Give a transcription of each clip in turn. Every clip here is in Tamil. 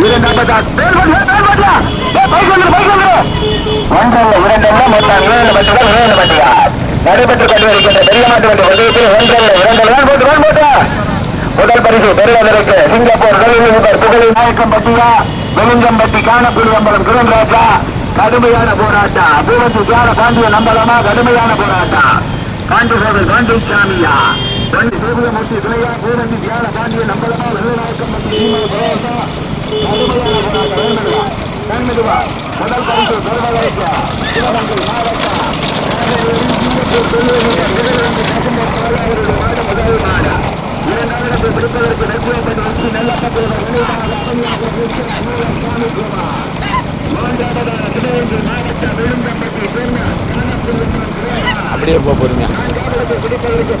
இரண்டல்ல மொத்தம் இரண்டு பட்டுகள் இரண்டு பட்டுகள் நடைபெற்றுக் கொண்டிருக்கின்ற பெரிய மாட்டு வண்டி பந்தயத்தில் ஒன்றல்ல இரண்டல்ல தான் போட்டு தான் போட்டு. முதல் பரிசு பெறுவதற்கு சிங்கப்பூர் தொழிலதிபர் புகழி நாயக்கம் பட்டியா வெலுங்கம்பட்டி காணக்குடி அம்பலம் கிருண்ராஜா கடுமையான போராட்டம். பூவத்து தியான பாண்டிய நம்பலமா கடுமையான போராட்டம். பாண்டிசோதர் பாண்டிசாமியா வண்டி சூரியமூர்த்தி துணையா பூவந்தி தியான பாண்டிய நம்பலமா வெள்ளநாயக்கம் பட்டி சீமா போராட்டம். கடுமையான போராட்டம். முதல் பரிசு பெறுவதற்கு சிவகங்கை மாவட்டம். சிங்கப்பூர் தொழிலதிபர் முதல்வந்தி பசும்பொன் அவருடைய மாடு முதல் மாடு இரண்டாவது பிடிப்பதற்கு நெல்குவப்பட்டு வச்சு நல்ல பக்கம் நினைவாக அமைதியாக இருக்கிற அனுலம் சுவாமி குமார் மூன்றாவதாக சிவகங்கை மாவட்டம் விழுந்தம்பட்டி பெண்ணா கனகப்புரம் அப்படியே போக போறீங்க. நான்காவது பிடிப்பதற்கு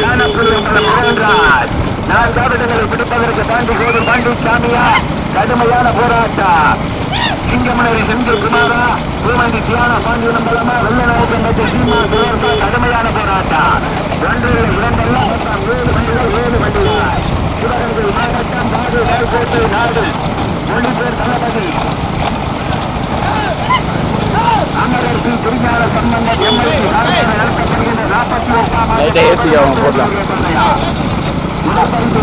அமன்யாபுரம் மாவன் நான்காவதாக நான்காவது பிடிப்பதற்கு பாண்டி கோடு பாண்டி சாமியா கடுமையான போராட்டம். சிங்கமனரி செந்தில் குமாரா பூமந்தி தியான பாண்டி நம்பலமா வெள்ளநாயக்கம் பற்றி சீமா சுவர்கா கடுமையான போராட்டம் ஒன்றில் இரண்டல்ல மொத்தம் ஏழு வண்டிகள் ஏழு வண்டிகள் சிவகங்கை மாவட்டம் பாடு மேல்கோட்டை நாடு மொழிபெயர் தளபதி அமரர் ஸ்ரீ திருஞான சம்பந்தம் எம்எல்ஏ நடத்தப்படுகின்ற நாற்பத்தி எட்டாம் ஆண்டு சிவகங்கை மாவட்டம்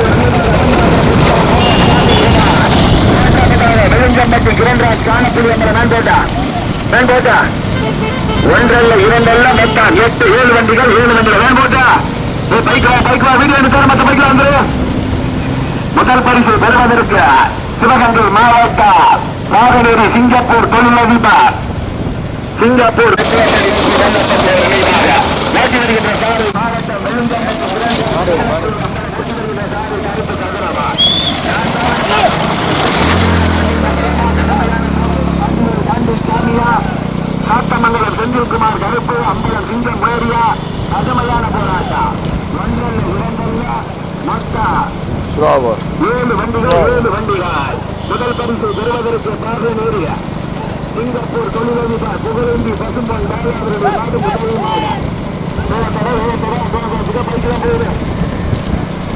பாண்டியரை சிங்கப்பூர் தொழிலதிபர் வெளுங்கம்பட்டி கிரண்ராஜ் காணக்கூடிய மேம்போட்டா ஒன்றல்ல இரண்டல்ல மொத்தம் எட்டு ஏழு வண்டிகள் ஏழு வண்டிகள் மேம்போட்டா நீ பைக் வா வீடியோ எடுத்தாரு மற்ற பைக்ல வந்துரு முதல் பரிசு பெறுவதற்கு சிவகங்கை நாகநேரி சிங்கப்பூர் தொழிலதிபர் சிங்கப்பூர் மாவட்டம் வெள்ளுங்கம்பட்டி சாத்தமங்கலம் செந்தில்குமார் கருப்பு அம்பலம் சிங்கம் மேரியா கடுமையான போராட்டம். ஒன்றல்ல இரண்டல்ல மொத்தம் ஏழு வண்டிகள் ஏழு வண்டிகள். முதல் பரிசு பெறுவதற்கு பார்வை நேரிய சிங்கப்பூர் தொழிலதிபர் புகழேந்தி பசும்பொன் பாலாவருடைய நாடு முதல்.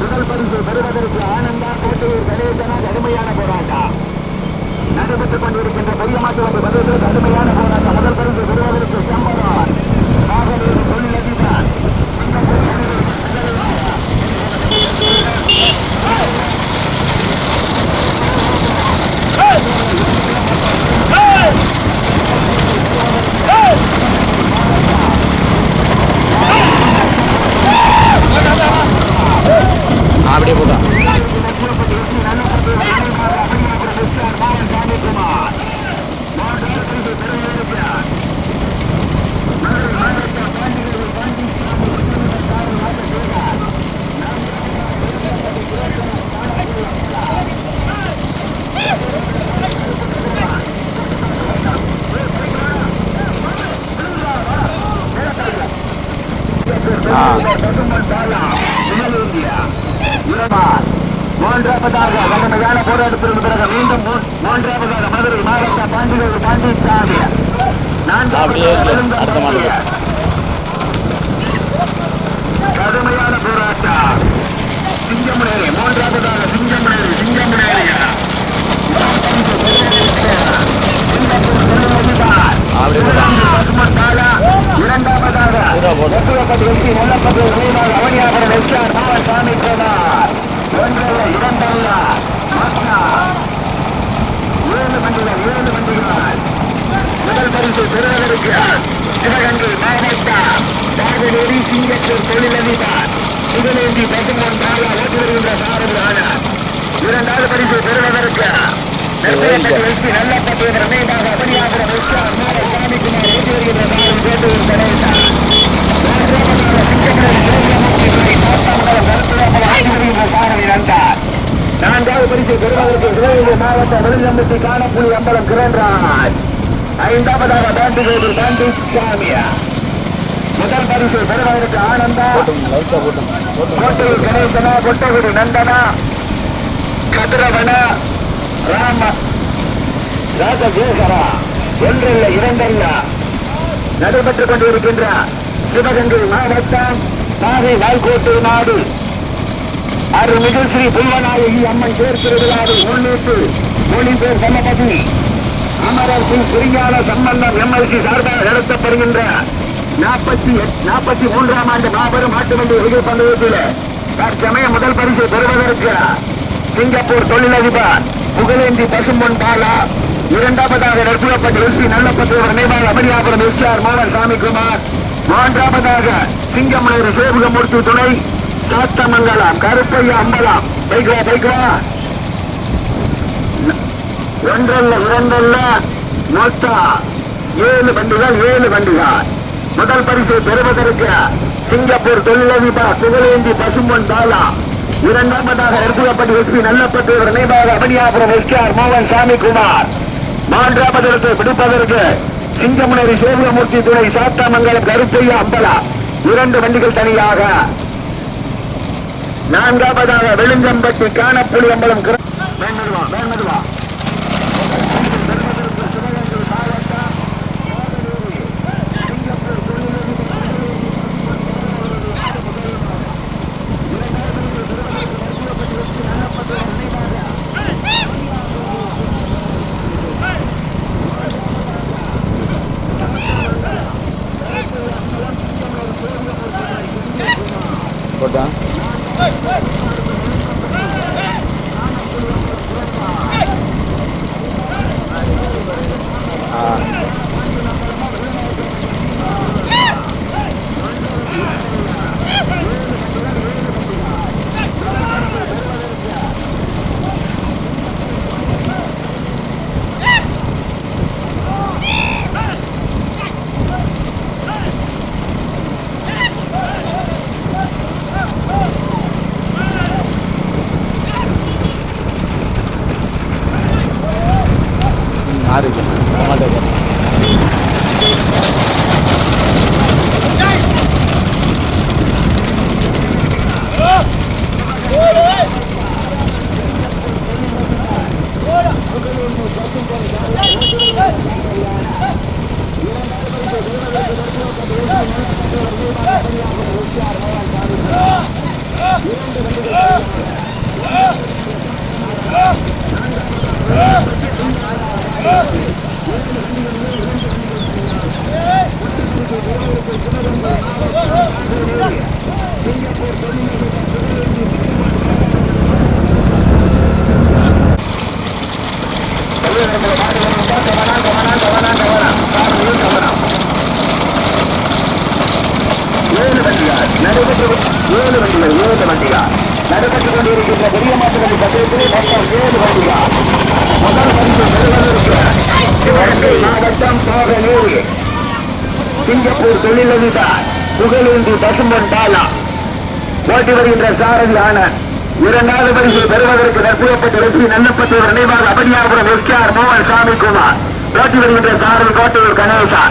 முதல் பரிசு பெறுவதற்கு ஆனந்தா கோட்டையூர் கணேசனா கடுமையான போராட்டம். நடைபெற்றுக் கொண்டிருக்கின்ற பெரிய மாட்டு வண்டி கடுமையான போராட்டம். முதல் பரிசு பெறுவதற்கு சம்பரம் மூன்றாவதாக வடமையான போராட்டத்திற்கு பிறகு மீண்டும் மூன்றாவதாக மதுரை மாவட்ட பாண்டிகர் பாண்டிச்சாமி நான்காவது கடுமையான போராட்டம். சிங்கமுனேரி மூன்றாவதாக சிங்கமுனேரி சிங்கமுனேரியா சிவகங்கை மாவட்ட பார்வநேரி சிங்கத்தூர் தொழிலதிபர் முதலேந்தி பசுமன் பாலா ஓட்டி வருகின்ற சாரதி ஆனார் இரண்டாவது பரிசு பெறுவதற்கு நெற்பயப்பட்டு வெற்றி நல்லப்பட்டு ரமேதாக அவனியாபுரம் எஸ்ஆர் மாவன் சாமிக்குமார் ஓட்டி வருகின்ற சாரதி கோட்டூர் கணேசா மூன்றாவதாக சிங்கமலை ஜோதியமூர்த்தி துறை தோட்டமங்கலம் கருத்துராமல ஆட்டி வருகின்ற சாரதி நந்தார் நான்காவது பரிசு பெறுவதற்கு சிவகங்கை மாவட்ட விருந்தம்பட்டி காணப்புலி அம்பலம் கிரண்ராஜ் ஐந்தாவதாக பாண்டிகோடு பாண்டி சாமியா முதல் பரிசு பெறுவதற்கு ஆனந்தா. போட்டுங்க, கோட்டையில் கணேசனா கொட்டகுடி நந்தனா கதிரவன ராம ராஜசேகரா. ஒன்றல்ல இரண்டல்ல. நடைபெற்றுக் கொண்டிருக்கின்ற சிவகங்கை மாவட்டம் நாகை வாய்கோட்டை நாடு. அருள்மிகு ஸ்ரீ புல்வநாயகி அம்மன் தேர் திருவிழாவில் முன்னிட்டு மொழிபெயர் சமபதி அமரர் சிங் பிரியால சம்பந்தம் எம்எல்சி சார்பாக நடத்தப்படுகின்ற நாற்பத்தி நாற்பத்தி மூன்றாம் ஆண்டு மாபெரும் ஆட்டு வண்டி விஜய பந்தயத்தில் தற்சமய முதல் பரிசு பெறுவதற்கு சிங்கப்பூர் தொழிலதிபர் புகழேந்தி பசும்பொன் பாலா இரண்டாவதாக நெற்புறப்பட்ட எஸ் பி நல்லப்பத்தூர் நினைவாக அமரியாபுரம் எஸ் ஆர் மோகன் சாமிக்குமார் மூன்றாவதாக சிங்கமலூர் சேவகமூர்த்தி துணை சாத்தமங்கலம் கருப்பையா அம்பலம். பைக்ரா பைக்ரா. ஒன்றல்ல இரண்டல்ல மொத்தம் ஏழு வண்டிகள் ஏழு வண்டிகள் முதல் பரிசை பெறுவதற்கு சிங்கப்பூர் தொழிலதிபர் புகழேந்தி பசும்பொன் பாலா. இரண்டாவதாக எடுத்துக்கப்பட்டு எஸ்பி நல்லப்பட்டு நினைவாக அபனியாபுரம் எஸ் ஆர் மோகன் சாமிக்குமார் மூன்றாவது இடத்தை பிடிப்பதற்கு சிங்கமுனரி சேவியமூர்த்தி துணை சாத்தாமங்கலம் கருப்பையா அம்பலா. இரண்டு வண்டிகள் தனியாக. நான்காவதாக வெளுங்கம்பட்டி காணப்புலி அம்பலம் கிர- வேண்டுமா? ஏழு வண்டிகள் ஏழு வண்டிகள் நடைபெற்று கொண்டிருக்கின்ற பெரிய மாற்றங்கள் பந்தயத்தில் மொத்தம் ஏழு வண்டிகள் முதல் பரிசு பெறுவதற்கு சிவகங்கை மாவட்டம் சோகநேரி சிங்கப்பூர் தொழிலதிபர் புகழேந்தி பசும்பன் பாலா போட்டி வருகின்ற சாரதி ஆனந்த் இரண்டாவது பரிசு பெறுவதற்கு தற்புறப்பட்டு வெற்றி நல்லப்பத்தூர் நினைவாக அபடியாபுரம் எஸ் கே ஆர் மோகன் சாமி குமார் போட்டி வருகின்ற சாரதி கோட்டையூர் கணேசா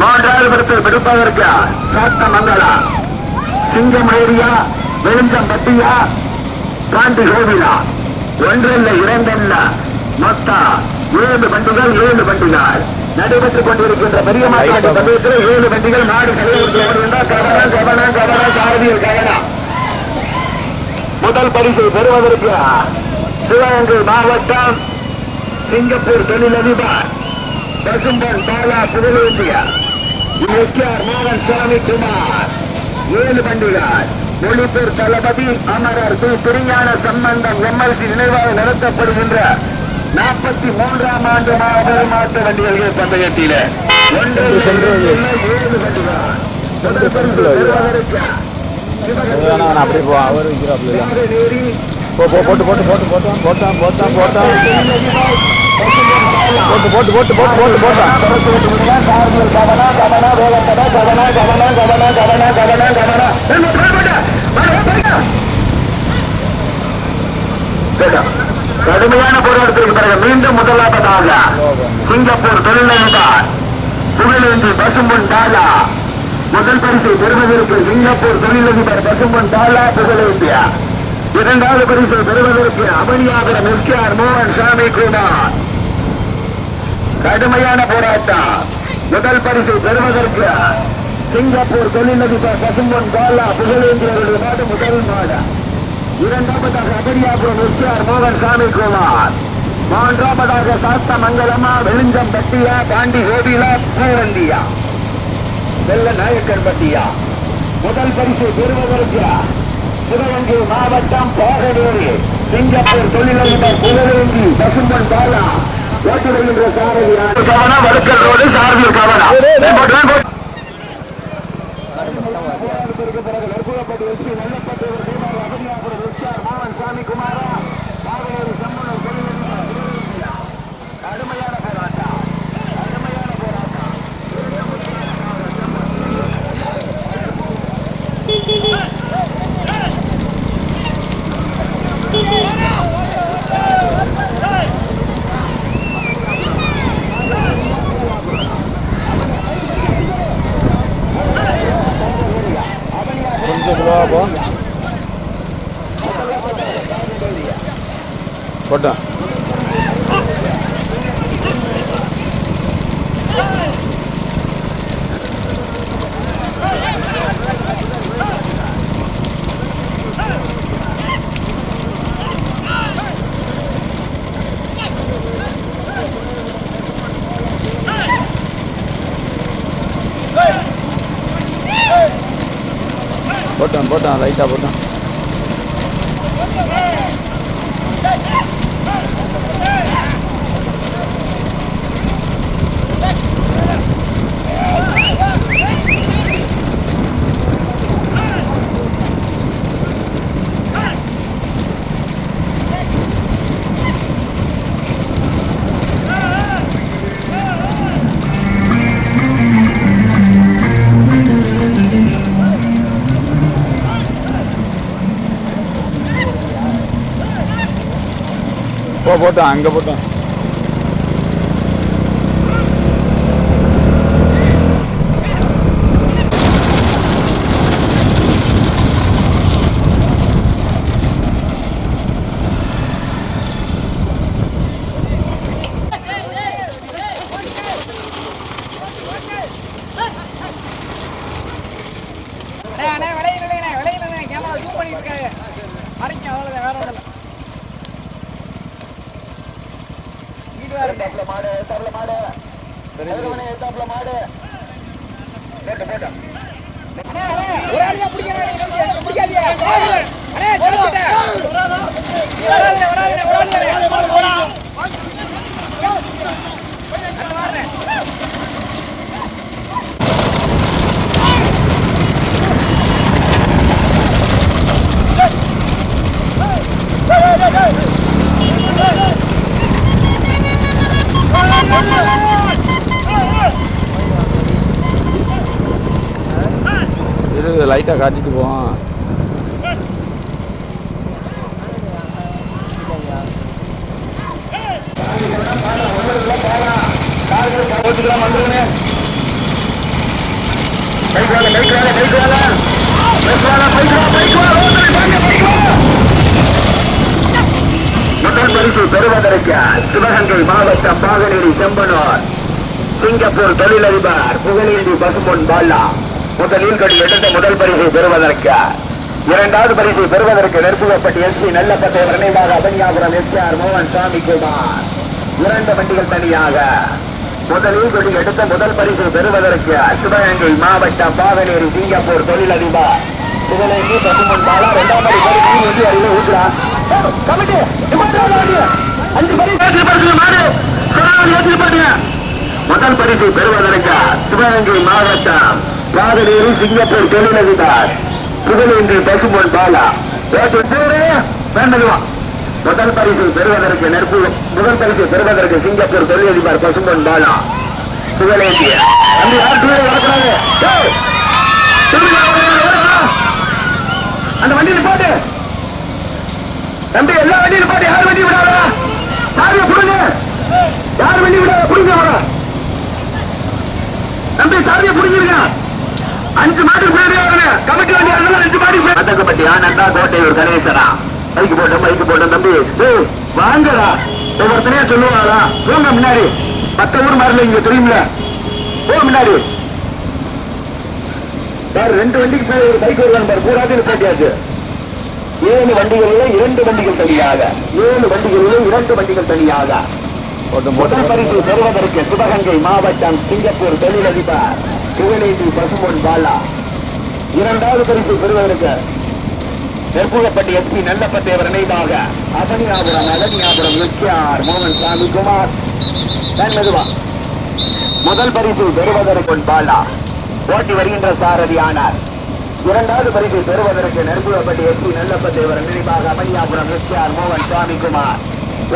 மூன்றாவது பரிசு பெறுப்பதற்கு சாத்தமங்கலா. சிங்கம் ஏரியா வெளுஞ்சம்பட்டியா காந்தி கோவிலா ஒன்றல்ல இரண்டல்ல. மொத்தா ஏழு வண்டிகள் ஏழு வண்டிகள். நடைபெற்றுக் கொண்டிருக்கின்ற பெரிய மாட்டு சமயத்தில் ஏழு வண்டிகள் மாடு கலைவிட்டு கவனம் கவனம் சாரதியில் கவனம். முதல் பரிசு பெறுவதற்கு சிவகங்கை மாவட்டம் சிங்கப்பூர் தொழிலதிபர் பசும்பன் பாலா புகழேந்தியா. எஸ்ஆர் மோகன் சுவாமி குமார் ஏழு வண்டிகள் மொழிப்பூர் தளபதி அமரர் தி திருஞான சம்பந்தம் எம்எல்சி நினைவாக நடத்தப்படுகின்ற நாற்பத்தி மூன்றாம் ஆண்டு மாபெரும் மாட்டு வண்டிகள் பந்தயத்திலே ஒன்று ஏழு வண்டிகள் முதல் பரிசு போ அவர் போட்டு போட்டு போட்டு போட்டான் போட்டான் போட்டான் போட்டான் போட்டு போட்டு போட்டு போட்டு போட்டு போட்டான் கடுமையான போராட்டத்திற்கு பிறகு மீண்டும் முதலாவதாக சிங்கப்பூர் தொழிலதிபர் புகழேந்தி பசும்பொன் டாலா. முதல் பரிசை பெறுவதற்கு சிங்கப்பூர் தொழிலதிபர் பசும்பொன் டாலா புகழேந்தியா. இரண்டாவது பரிசை பெறுவதற்கு அமளியாகிற முக்கியார் மோகன் சாமி குமார் கடுமையான போராட்டம். முதல் பரிசு பெறுவதற்கு சிங்கப்பூர் தொழிலதிபர் பசும்பொன் பாலா புகழேந்தியவருடைய நாடு முதல் மாடு. இரண்டாவதாக அபரியாபுரம் எஸ்ஆர் மோகன் சாமி குமார் மூன்றாவதாக சாஸ்த மங்கலமா வெளிஞ்சம் பட்டியா பாண்டி கோபிலா பூவந்தியா வெள்ள நாயக்கன் பட்டியா. முதல் பரிசு பெறுவதற்கு சிவகங்கை மாவட்டம் பாகவேரி சிங்கப்பூர் தொழிலதிபர் புகழேந்தி பசும்பன் பாலா. ஓட்டு வருகின்ற வடுக்கல் ரோடு சாரதி கவனம் கொஞ்சம் ஸ்லோவா போ போட்டான் போட்டான் போட்டான் லைட்டாக போட்டான் போட்டோம் அங்கே போட்டோம் அண்ணே, அண்ணே, விளையுது இல்லைண்ணே, விளையுது இல்லைண்ணே. கேமரா zoom பண்ணிட்டு இருக்காங்க. மறைக்கும், அவ்வளவுதான், வேற ஒண்ணும் இல்ல. வீடு வேற இருக்கு. அண்ணே, அண்ணே, ஒரு ஆளு தான் பிடிக்கணும், நீங்க பிடிக்காதீங்க. அண்ணே, சொல்லிட்டேன். வராதுண்ணே, வராதுண்ணே, வராதுண்ணே. அண்ணே, வாரேன். இரு லைட்டாக காட்டிட்டு போவான் போட்டுக்கலாம் வந்துருங்க பைக் வாங்க பைக் வாங்க பைக் வாங்க பைக் வாங்க பைக் வாங்க பைக் வாங்க லைட்டாக காட்டிட்டு போவோம் வாங்க பெறுவதற்கு சிவகங்கை மாவட்டம் பாகநேரி செம்பனூர் சிங்கப்பூர் தொழிலதிபர் புகழேந்தி பசும்பொன் பாலா. முதலில் கடி எடுத்த முதல் பரிசை பெறுவதற்கு இரண்டாவது பரிசை பெறுவதற்கு நெருப்புவப்பட்டு எஸ் பி நல்லப்பட்டை நினைவாக அபனியாபுரம் எஸ் ஆர் மோகன் சாமி குமார். இரண்டு வண்டிகள் தனியாக. முதலில் கொடி எடுத்த முதல் பரிசு பெறுவதற்கு சிவகங்கை மாவட்டம் பாகனேரி சிங்கப்பூர் தொழிலதிபர் புகழேந்தி பசும்பொன் பாலா. இரண்டாம் படி பரிசு. வந்து அறிவு ஊற்றுறா முதல் பரிசு பெறுவதற்கு சிவகங்கை மாவட்டம் பாகனேரி சிங்கப்பூர் தொழிலதிபர் புகழேந்தி பசும்பொன் பாலா. வேண்டதுவா முதல் பரிசு பெறுவதற்கு நெருப்பு முதல் பரிசு பெறுவதற்கு சிங்கப்பூர் தொழிலதிபர் பசும்பொன் பாலா. புகழேந்திய. அந்த அந்த வண்டியில் போட்டு. தம்பி எல்லா வண்டியிலும் போட்டு. யார் வண்டி விடாதா? சாவியை புடுங்க யார் வண்டி விடாத? புடுங்க தம்பி சாவியை புடுங்கிருக்கான் அஞ்சு மாட்டுக்கு போயிருக்காங்க கமிட்டி வண்டி அஞ்சு மாட்டுக்கு மதக்கப்பட்டி ஆனந்தா கோட்டையூர் கணேசரா பைக்கு போட்டோம் பைக்கு போட்டோம் தம்பி. வாங்கடா. ஒவ்வொருத்தனையா சொல்லுவாங்களா போங்க முன்னாடி. மத்த ஊர் மாதிரில இங்க தெரியுமில. போ முன்னாடி. சார் ரெண்டு வண்டிக்கு மேல ஒரு பைக் வருவாங்க பாரு. பூராத்தையும் போட்டியாச்சு. ஏழு வண்டிகளிலே இரண்டு வண்டிகள் தனியாக. ஏழு வண்டிகளிலே இரண்டு வண்டிகள் தனியாக. முதல் பரிசு பெறுவதற்கு சிவகங்கை மாவட்டம் சிங்கப்பூர் தொழிலதிபர். புகழேந்தி பசும்பொன் பாலா. இரண்டாவது பரிசு பெறுவதற்கு நெற்புகப்பட்டி எஸ்பி நல்லப்பத்தேவர் நினைவாக அபனியாபுரம் அலனியாபுரம் எஸ்ஆர் மோகன் சாமி குமார். மெதுவா. முதல் பரிசு பெறுவதற்கு பாலா. ஓட்டி வருகின்ற சாரதி ஆனார். இரண்டாவது பரிசு பெறுவதற்கு நெருப்புவப்பட்டி எஸ்பி நல்லப்பத்தேவர் நினைவாக அமனியாபுரம் எஸ்ஆர் மோகன் சாமி குமார்.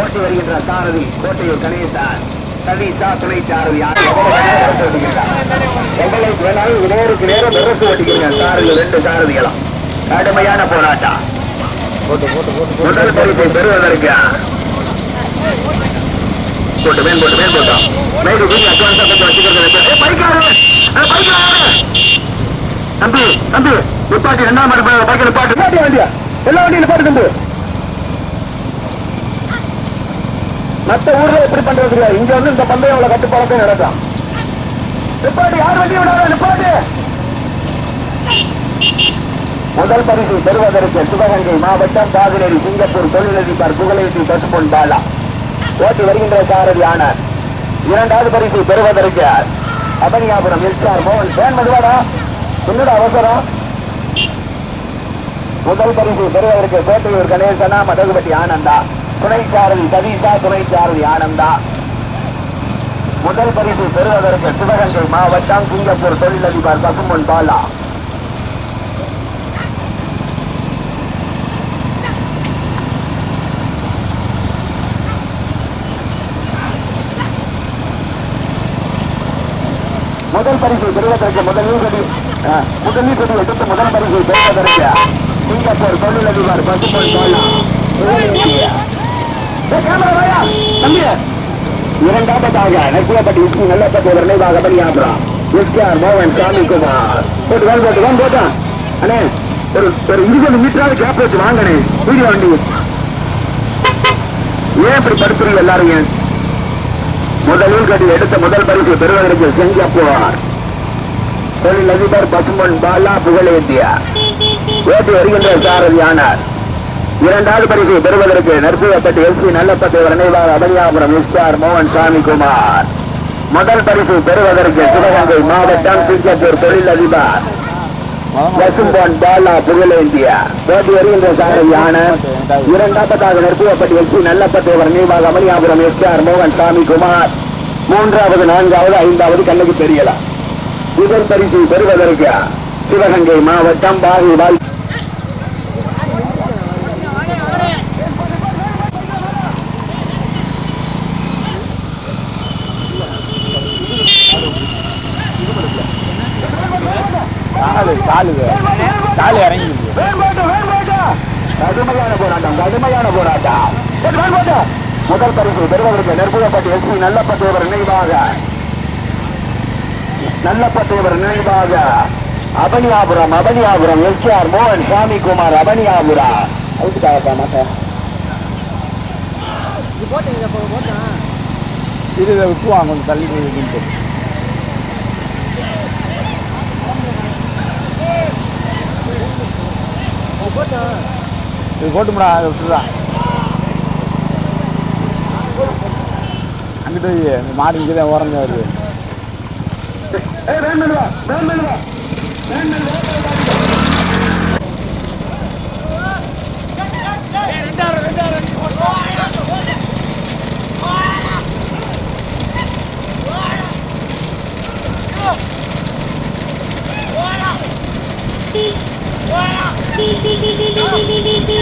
ஓட்டி வருகின்ற சாரதி கோட்டையூர் கணேசன். சதீஷா துணை சாரதி எங்களை வேணாலும் நேருக்கு நேரம் விரசு ஓட்டிக்கிறீங்க சாரதி ரெண்டு சாரதிகளும். கடுமையான போராட்டம். முதல் பரிசை பெறுவதற்கு போட்டு மேல் போட்டு மேல் போட்டோம் மேடு வீடு அட்வான்ஸா கொஞ்சம் வச்சுக்கிறது ஏ பைக்காரு பைக்காரு தம்பி தம்பி நிப்பாட்டி. ரெண்டாம் மாடு பைக்கில் நிப்பாட்டு. எல்லா வண்டியும் நிப்பாட்டு தம்பி. மத்த ஊர்ல எப்படி பண்றது இல்ல? இங்க வந்து இந்த பந்தயம் அவ்வளவு கட்டுப்பாடு நடக்கும். நிப்பாட்டு யார் வண்டி விடாத? நிப்பாட்டு! முதல் பரிசு பெறுவதற்கு சிவகங்கை மாவட்டம் காவிரி சிங்கப்பூர் தொழிலதிபர் புகழேசி பசுபொன் பாலா. ஓட்டி வருகின்ற சாரதி ஆனார் இரண்டாவது பரிசு பெறுவதற்கு அபனியாபுரம் எஸ்ஆர் மோகன். பேன் மதுவாடா? என்னோட அவசரம்? முதல் பரிசு பெறுவதற்கு கோட்டையூர் கணேசனா மதகுபட்டி ஆனந்தா. துணை சதீஷா துணை ஆனந்தா. முதல் பரிசு பெறுவதற்கு சிவகங்கை மாவட்டம் சிங்கப்பூர் தொழிலதிபர் பசுமன் பாலா. முதல் பரிசு பெறுவதற்கு முதல் நீர்கடி முதல் நீர்கடி எடுத்து முதல் பரிசு பெறுவதற்கு சிங்கப்பூர் தொழிலதிபர் பசுமன் பாலா. இரண்டாவதாக நெக்குவப்பட்டி விஷ்ணு நல்லப்பட்டி நினைவாக பணியாற்றுறான் எஸ்கேஆர் மோகன் சாமி குமார் போட்டு வாங்க போட்டு வாங்க போட்டா. அண்ணே ஒரு ஒரு இருபது மீட்டராவது கேப் வச்சு வாங்கணே வீடியோ வண்டி. ஏன் இப்படி படுத்துறீங்க எல்லாரும்? ஏன்? முதலில் கட்டி எடுத்த முதல் பரிசு பெறுவதற்கு தொழில் அதிபர் பசுமன் பாலா புகழேந்தியா ஓட்டி வருகின்ற சாரதி ஆனார் இரண்டாவது பரிசு பெறுவதற்கு நர்சிகப்பட்டு எஸ் பி நல்லப்பட்டு நினைவாக அபனியாபுரம் எஸ்ஆர் மோகன் சாமி குமார் முதல் பரிசு பெறுவதற்கு சிவகங்கை மாவட்டம் சிங்கப்பூர் தொழிலதிபர் பசும்பொன் பாலா புகழேந்தியா. போட்டி வருகின்ற சாரதி ஆனார் எஸ் நற்புகப்பட்டு எஸ்பி நல்லப்பத்தேவர் நினைவாக எஸ் எஸ்ஆர் மோகன் சாமி குமார் மூன்றாவது நான்காவது ஐந்தாவது கண்ணுக்கு தெரியலாம். முதல் பரிசு பெறுவதற்கு சிவகங்கை மாவட்டம் பாகி வாழ்க்கை காலு காலு இறங்கி கடுமையான போராட்டம் கடுமையான போராட்டம். முதல் பரிசு பெறுவதற்கு நெற்புகப்பட்டு எஸ்பி நல்லப்பத்தேவர் நினைவாக. நல்லப்பத்தேவர் நினைவாக. அபனியாபுரம் அபனியாபுரம் எஸ்ஆர் மோகன் சாமி குமார் அபனியாபுரம். அதுக்காகப்பா மாட்டேன் இது விட்டுவாங்க தள்ளி இருக்குன்ட்டு போட்டேன் இது போட்டுமுடா அதை விட்டுதான் அங்கிட்டு இந்த மாடு இங்கே தான் உறங்க வருது pi, pi.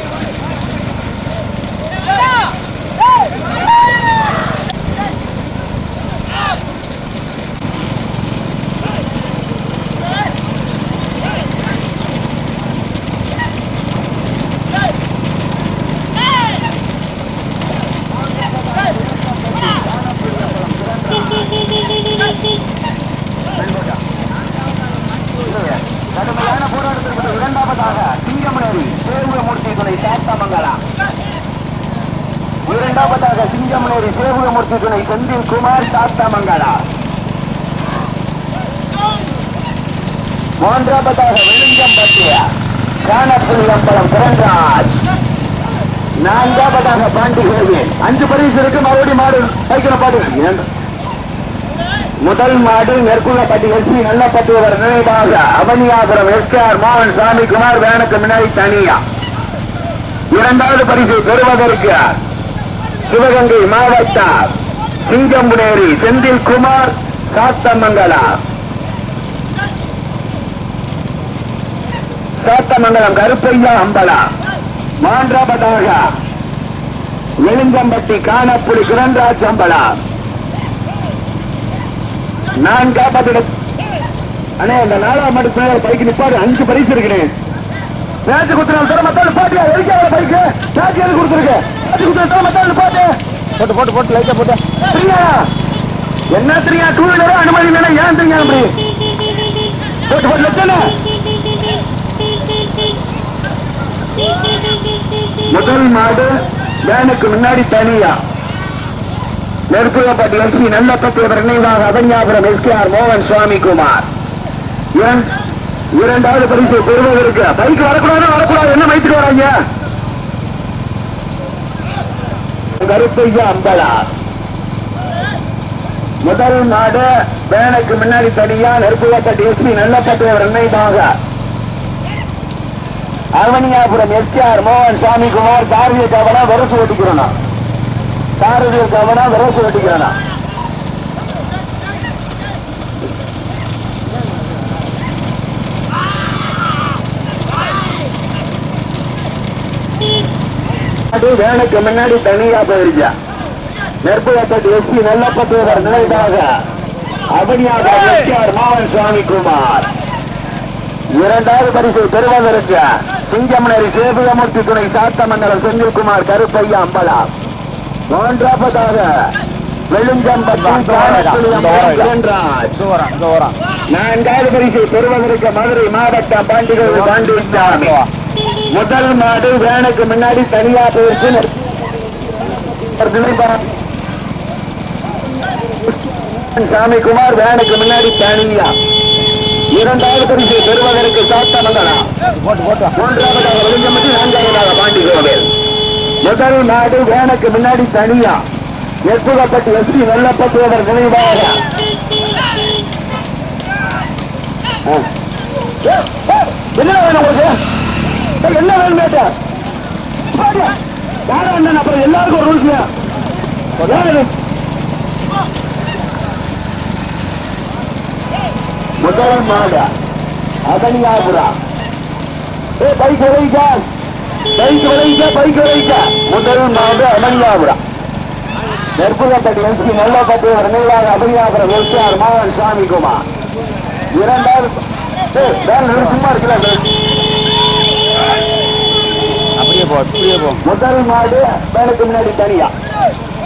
குமார் சாத்தமங்கலா மூன்றாவதாக வெளுஞ்சம்பட்டிய காணப்புலி அம்பலம் கிரண்ராஜ் நான்காவதாக பாண்டிகேவி அஞ்சு பரிசு இருக்கு மறுபடியும் மாடு சைக்கிள பாட்டு முதல் மாடு நெற்குள்ள நெற்குள்ளப்பட்டி எஸ்பி நல்லப்பட்டுவர் நினைவாக அவனியாபுரம் எஸ்கேஆர் மோகன் சாமி குமார் வேனுக்கு முன்னாடி தனியா. இரண்டாவது பரிசு பெறுவதற்கு சிவகங்கை மாவட்டம் சிங்கம்புனேரி செந்தில் குமார் சாத்தமங்கலா. சாத்தமங்கலம் கருப்பையா அம்பலா. மூன்றாவதாக வெளுங்கம்பட்டி காணப்புலி கிரண்ராஜ் அம்பலா. நான்காவது அண்ணே இந்த நாலாம் மாடு பைக்கு நிப்பாரு அஞ்சு பரிசு இருக்கிறேன் பேச்சு குத்துறாங்க தர மத்தாள் பாட்டியா எரிக்காத பைக்கு? பேச்சு எது கொடுத்துருக்கு. பேச்சு குத்துற தர மத்தாள் பாட்டு போட்டு போட்டு போட்டு லைட்டாக போட்டு. சரியா என்ன தெரியா டூ வீலரும் அனுமதி இல்லைன்னா ஏன் தெரியா அப்படி? போட்டு போட்டு லட்சம் முதல் மாடு வேனுக்கு முன்னாடி தனியா. நெருப்புகப்பட்டி எஸ்பி நல்லப்பத்தியவர் நினைவாக அதஞ்ஞாபுரம் எஸ்கேஆர் மோகன் சுவாமி குமார் ஏன்? இரண்டாவது பரிசு பெறுவதற்கு பைக் வரக்கூடாது வரக்கூடாது. என்ன மைத்துக்கு வராங்க? கருப்பையா அம்பலா. முதல் நாடு வேனுக்கு முன்னாடி தனியா நெருப்புகப்பட்டி எஸ்பி நல்லப்பத்தியவர் அன்னைதாக. அவனியாபுரம் எஸ்கேஆர் மோகன் சாமி குமார் சாரதிய கவனம் வரசு ஓட்டிக்கிறோம் சாரதிய கவனம் வரசு ஓட்டிக்கிறோம் அது வேனுக்கு முன்னாடி தனியா போயிருச்சா நெற்புகப்பட்டு எஸ்பி நல்லப்பத்தேவர் நிலைக்காக எஸ்கேஆர் மோகன் சுவாமி குமார் இரண்டாவது பரிசு பெறுவதற்கு சிங்கமனரி சேதுகமூர்த்தி துணை சாத்தமன்னர் செந்தில்குமார் கருப்பையா அம்பலா மூன்றாவதாக நான்காவது பரிசு பெறுவதற்கு மதுரை மாவட்டம் பாண்டிகர் பாண்டிசாமி முதல் மாடு வேனுக்கு முன்னாடி தனியா போயிடுச்சு. சாமி குமார் வேனுக்கு முன்னாடி தனியா. இரண்டாவது பரிசு பெறுவதற்கு சாத்தமங்கலா போட்டு போட்டு மூன்றாவதாக வெளிஞ்சம்பட்டி நான்காவதாக பாண்டிகோவில் முதல் நாடு வேனுக்கு முன்னாடி தனியா. எட்டுகப்பட்டு எஸ்பி வெள்ளப்பட்டுவதர் நினைவாக. என்ன வேணும் உங்களுக்கு? என்ன வேணும் கேட்ட. யாரா அண்ணன்? அப்புறம் எல்லாருக்கும் ஒரு ரூல்ஸ் முதல் மாடு. அதனியாபுரா ஏ பைக் விளைவிக்க பைக் விளைவிக்க பைக் விளைவிக்க முதல் மாடு அதனியாபுரா நெற்புகப்பட்டி எஸ்பி நல்லப்பட்டி நினைவாக அபனியாபுரம் எஸ்ஆர் மோகன் சாமி குமார் இரண்டாவது சும்மா இருக்கல அப்படியே போ அப்படியே போ. முதல் மாடு வேலைக்கு முன்னாடி தனியா.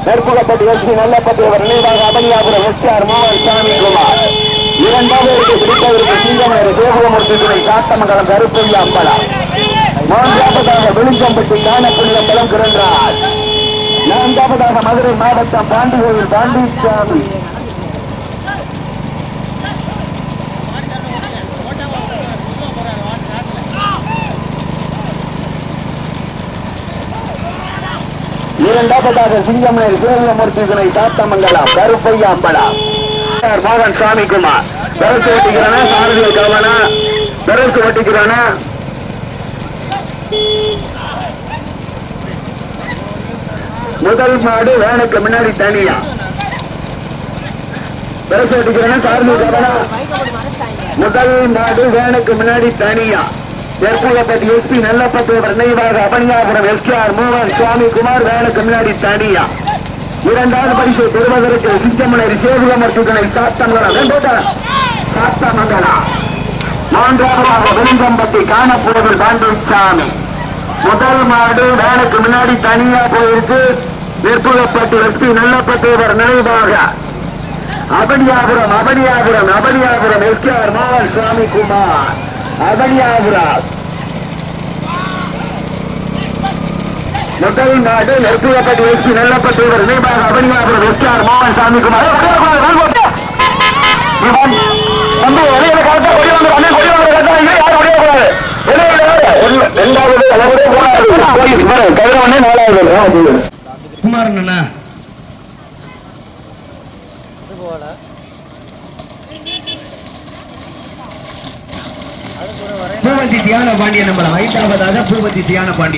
நெற்புகப்பட்டி எஸ்பி நல்லப்பட்டி நினைவாக அபனியாபுரம் எஸ்ஆர் மோகன் சாமி குமார் இரண்டாவது பிடித்தவருக்கு சிங்கமேறு சேகுவமூர்த்தி துறை காட்டமங்கலம் கருப்பையா அம்பலா மூன்றாவதாக விழுந்தம்பட்டி காணக்கூடிய பலம் கிரண்ராஜ் நான்காவதாக மதுரை மாவட்டம் பாண்டிகோவில் பாண்டிச்சாமி இரண்டாவதாக சிங்கமேரி சிவலிங்கமூர்த்தி துணை சாத்தமங்கலம் கருப்பையா அம்பலம் மோகன் சாமிக்குமார் பெருசு ஓட்டிக்கிறானா சாரதியில் கவனா பெருசு ஓட்டிக்கிறானா முதல் மாடு வேனுக்கு முன்னாடி தனியா? பெருசு ஓட்டிக்கிறானா சாரதியில் கவனா முதல் மாடு வேனுக்கு முன்னாடி தனியா? தெற்குலப்பட்டி எஸ்பி நல்லப்பத்தோர் நினைவாக அபனியாபுரம் எஸ்ஆர் மோகன் சுவாமி குமார் வேனுக்கு முன்னாடி தனியா. இரண்டாவது பரிசு பெறுவதற்கு சிங்கமலை சேதுகமர்த்துதனை சாத்தமங்கலம். சாத்தமங்கலம். மூன்றாவதாக விருந்தம்பட்டி காணப்படுவது பாண்டிச்சாமி முதல் மாடு வேனுக்கு முன்னாடி தனியா போயிருக்கு. நெற்புகப்பட்டு எஸ்பி நல்லப்பத்தோர் நினைவாக. அபனியாபுரம் அபனியாபுரம் அபனியாபுரம் எஸ்கேஆர் மோகன் சுவாமி குமார். அபனியாபுரம் முதல் நாடு நெருக்கப்பட்டு வீழ்ச்சி நல்லப்பத்தூர் நினைவாக அபனியாபுரம் எஸ்கேஆர் மோகன் சாமி குமார். இவன் தம்பி வெளியில கரெக்டா கொடி வந்து அண்ணே கொடி வந்து கரெக்டா இல்லை யாரும் வெளியே கூடாது வெளியே ஒன்று ரெண்டாவது அளவுடைய மூணாவது கதிரவனே நாலாவது குமாரன் அண்ணா பூபதி தியான பாண்டியன் நம்மள ஐந்தாவதாக பூபதி தியான பாண்டியன்.